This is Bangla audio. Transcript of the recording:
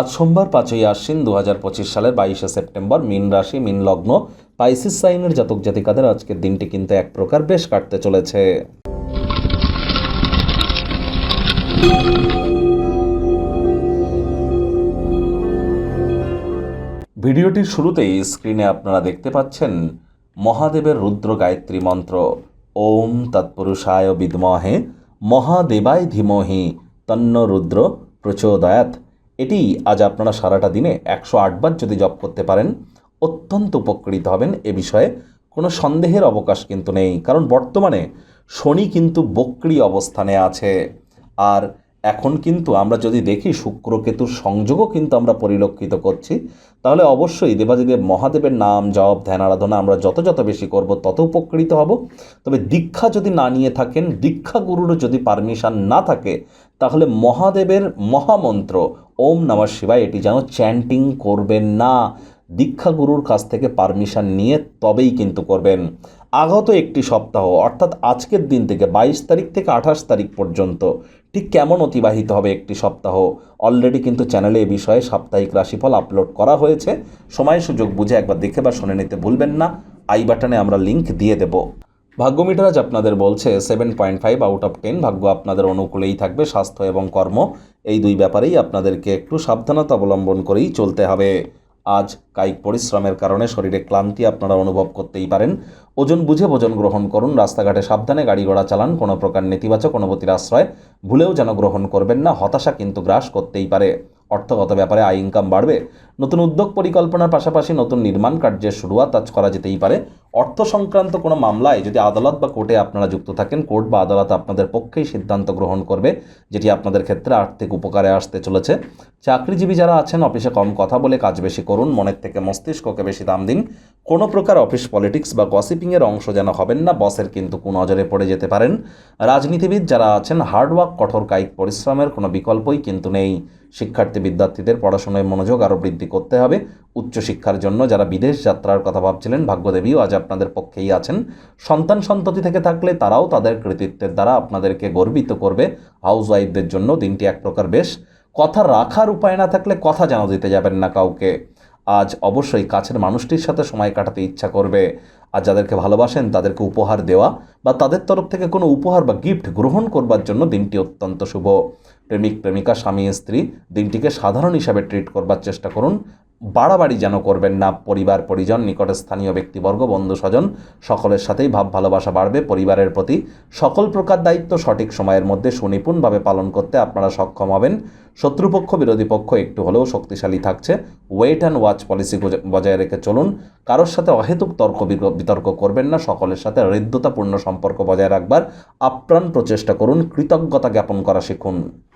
আজ সোমবার পাঁচই আশ্বিন দু হাজার পঁচিশ সালের বাইশে সেপ্টেম্বর মিন রাশি, মিন লগ্ন, পাইসিস সাইনের জাতক জাতিকাদের আজকের দিনটি কিন্তু এক প্রকার বেশ কাটতে চলেছে। ভিডিওটির শুরুতেই স্ক্রিনে আপনারা দেখতে পাচ্ছেন মহাদেবের রুদ্র গায়ত্রী মন্ত্র। ওম তৎপুরুষায় বিদ্মহে, মহাদেবায় ধীমহি, তন্ন রুদ্র প্রচোদয়াত এটি আজ আপনারা সারাটা দিনে একশো আটবার যদি জপ করতে পারেন, অত্যন্ত উপকৃত হবেন এ বিষয়ে। কোনো সন্দেহের অবকাশ কিন্তু নেই, কারণ বর্তমানে শনি কিন্তু বক্রি অবস্থানে আছে। আর এখন কিন্তু আমরা যদি দেখি শুক্র কেতুর সংযোগও কিন্তু আমরা পরিলক্ষিত করছি, তাহলে অবশ্যই দেবাদিদেব মহাদেবের নাম, জপ, ধ্যান, আরাধনা আমরা যত যত বেশি করব তত উপকৃত হব। তবে দীক্ষা যদি না নিয়ে থাকেন, দীক্ষা গুরুর যদি পারমিশন না থাকে, তাহলে মহাদেবের মহামন্ত্র ওম নমঃ শিবায়, এটি যেন চ্যান্টিং করবেন না। দীক্ষাগুরুর কাছ থেকে পারমিশন নিয়ে তবেই কিন্তু করবেন। আগত একটি সপ্তাহ, অর্থাৎ আজকের দিন থেকে বাইশ তারিখ থেকে আঠাশ তারিখ পর্যন্ত, ঠিক কেমন অতিবাহিত হবে একটি সপ্তাহ? অলরেডি কিন্তু চ্যানেলে এ বিষয়ে সাপ্তাহিক রাশিফল আপলোড করা হয়েছে। সময় সুযোগ বুঝে একবার দেখে বা শুনে নিতে ভুলবেন না। আই বাটনে আমরা লিংক দিয়ে দেব। ভাগ্য মিটার আপনাদের বলছে seven point five out of ten ভাগ্য আপনাদের অনুকূলেই থাকবে, স্বাস্থ্য এবং কর্ম। এই দুই ব্যাপারেই আপনাদেরকে একটু সাবধানতা অবলম্বন করেই চলতে হবে। আজ কায়িক পরিশ্রমের কারণে শরীরে ক্লান্তি আপনারা অনুভব করতেই পারেন। ওজন বুঝে ভোজন গ্রহণ করুন, রাস্তাঘাটে সাবধানে গাড়ি ঘোড়া চালান, কোনো প্রকার নেতিবাচক অনুভূতির আশ্রয় ভুলেও যেন গ্রহণ করবেন না, হতাশা কিন্তু গ্রাস করতেই পারে। অর্থগত ব্যাপারে আয় ইনকাম বাড়বে। নতুন উদ্যোগ পরিকল্পনার পাশাপাশি নতুন নির্মাণ কার্যের শুরুয়াত আজ করা যেতেই পারে। অর্থ সংক্রান্ত কোনো মামলায় যদি আদালত বা কোর্টে আপনারা যুক্ত থাকেন, কোর্ট বা আদালত আপনাদের পক্ষেই সিদ্ধান্ত গ্রহণ করবে, যেটি আপনাদের ক্ষেত্রে আর্থিক উপকারে আসতে চলেছে। চাকরিজীবী যারা আছেন, অফিসে কম কথা বলে কাজ বেশি করুন, মনের থেকে মস্তিষ্ককে বেশি দাম দিন। কোনো প্রকার অফিস পলিটিক্স বা গসিপিংয়ের অংশ যেন হবেন না, বসের কিন্তু কুনজরে পড়ে যেতে পারেন। রাজনীতিবিদ যারা আছেন হার্ডওয়ার্ক কঠোর কায়িক পরিশ্রমের কোনো বিকল্পই কিন্তু নেই। শিক্ষার্থী বিদ্যার্থীদের পড়াশোনায় মনোযোগ আরও বৃদ্ধি করতে হবে। উচ্চশিক্ষার জন্য যারা বিদেশ যাত্রার কথা ভাবছিলেন, ভাগ্যদেবীও আজ আপনাদের পক্ষেই আছেন। সন্তান সন্ততি থেকে থাকলে তারাও তাদের কৃতিত্বের দ্বারা আপনাদেরকে গর্বিত করবে। হাউস ওয়াইফদের জন্য দিনটি এক প্রকার বেশ। কথা রাখার উপায় না থাকলে কথা যেন দিতে যাবেন না কাউকে। আজ অবশ্যই কাছের মানুষটির সাথে সময় কাটাতে ইচ্ছা করবে। আর যাদেরকে ভালোবাসেন, তাদেরকে উপহার দেওয়া বা তাদের তরফ থেকে কোনো উপহার বা গিফট গ্রহণ করবার জন্য দিনটি অত্যন্ত শুভ। প্রেমিক, প্রেমিকা, স্বামী, স্ত্রী, দিনটিকে সাধারণ হিসাবে ট্রিট করবার চেষ্টা করুন। বাড়াবাড়ি যেন করবেন না, পরিবার, পরিজন, নিকটে স্থানীয় ব্যক্তিবর্গ, বন্ধু, স্বজন, সকলের সাথেই ভাব, ভালোবাসা বাড়বে, পরিবারের প্রতি সকল প্রকার দায়িত্ব সঠিক সময়ের মধ্যে সুনিপুণভাবে পালন করতে আপনারা সক্ষম হবেন। শত্রুপক্ষ, বিরোধী পক্ষ একটু হলেও শক্তিশালী থাকছে। ওয়েট অ্যান্ড ওয়াচ পলিসি বজায় রেখে চলুন। কারোর সাথে অহেতুক তর্ক বিতর্ক করবেন না। সকলের সাথে হৃদ্যতাপূর্ণ সম্পর্ক বজায় রাখবার আপ্রাণ প্রচেষ্টা করুন। কৃতজ্ঞতা জ্ঞাপন করা শিখুন।